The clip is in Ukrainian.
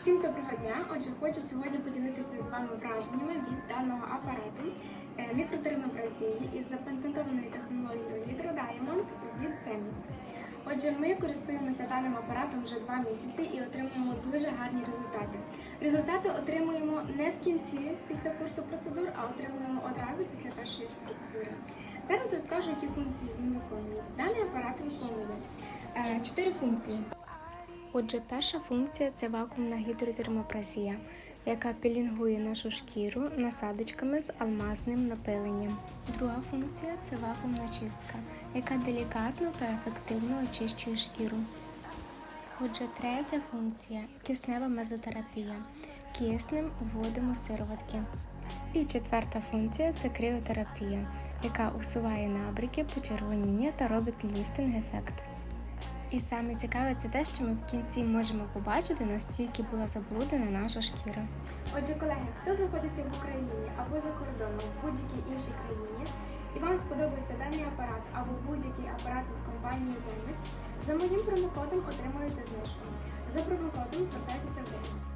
Всім доброго дня! Отже, хочу сьогодні поділитися з вами враженнями від даного апарату е, мікротермобразії із запатентованою технологією Hydro Diamond від Siemens. Отже, ми користуємося даним апаратом вже два місяці і отримуємо дуже гарні результати. Результати отримуємо не в кінці після курсу процедур, а отримуємо одразу після першої процедури. Зараз розкажу, які функції він виконує. Даний апарат виконує е, чотири функції. Отже, перша функція це вакуумна гідротермопразія, яка пілінгує нашу шкіру насадочками з алмазним напиленням. Друга функція це вакуумна чистка, яка делікатно та ефективно очищує шкіру. Отже, третя функція киснева мезотерапія. Киснем вводимо сироватки. І четверта функція це криотерапія, яка усуває набряки, почервоніння та робить ліфтинг-ефект. І саме цікаве це те, що ми в кінці можемо побачити, настільки була забруднена наша шкіра. Отже, колеги, хто знаходиться в Україні або за кордоном в будь-якій іншій країні, і вам сподобався даний апарат або будь-який апарат від компанії Zemec, за моїм промокодом отримуєте знижку. За промокодом звертайтеся в день.